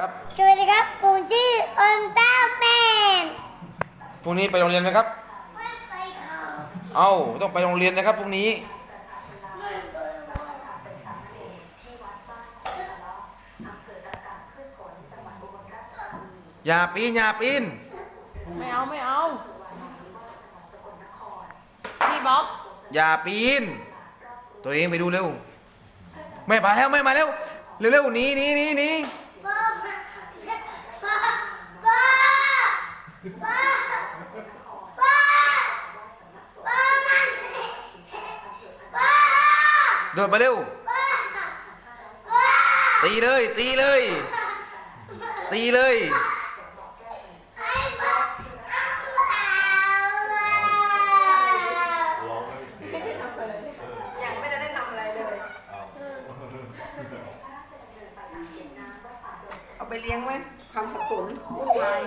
ครับสวัสดีครับผมชื่อออนต้าแมนพรุ่งนี้ไปโรงเรียนไหมครับ ไม่ไปเขาเอ้าต้องไปโรงเรียนนะครับพรุ่งนี้ ไม่ไปเขาอย่าปีนอย่าปีนไม่เอาไม่เอาพี่บ๊อบอย่าปีน ตัวเองไปดูเร็วไม่มาแล้วไม่มาแล้วเร็วๆหนีหนีหนีหนี พ่อมาพ่อพ่อพ่อพ่อพ่อมาพ่อ โดดมาเร็ว ตีเลย ตีเลย ตีเลยเอางไม่ได้ได้ทำอะไรเลย เอาไปเลี้ยงไว้ความสับสนวุ่นวาย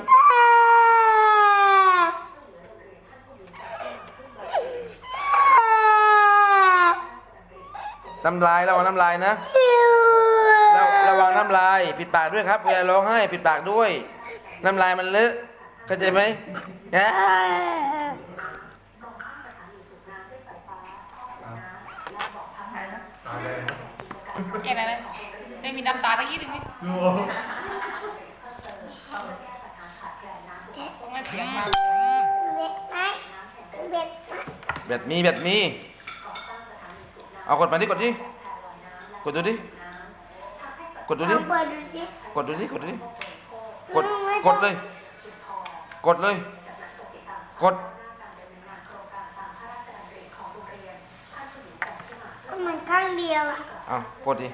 น้ำลายระวังน้ำลายนะระระวังน้ำลายปิดปากด้วยครับอย่าร้องไห้ปิดปากด้วย น้ำลายมันเลอะเข้าใจไหมอ่าแกอะไรเลยได้มีน้ำตาตะกี้ถึงนี่ต้องให้เสียงมาเบ็ดไหมเบ็ดไหมแบบมีแบบมี เอากดมาดิกดดิกดดูดิกดดูดิเอาเปิดดูสิกดดูดิกดดูดิกดกดเลย กดเลย กด ก็มันข้างเดียวอะ เอากดดิ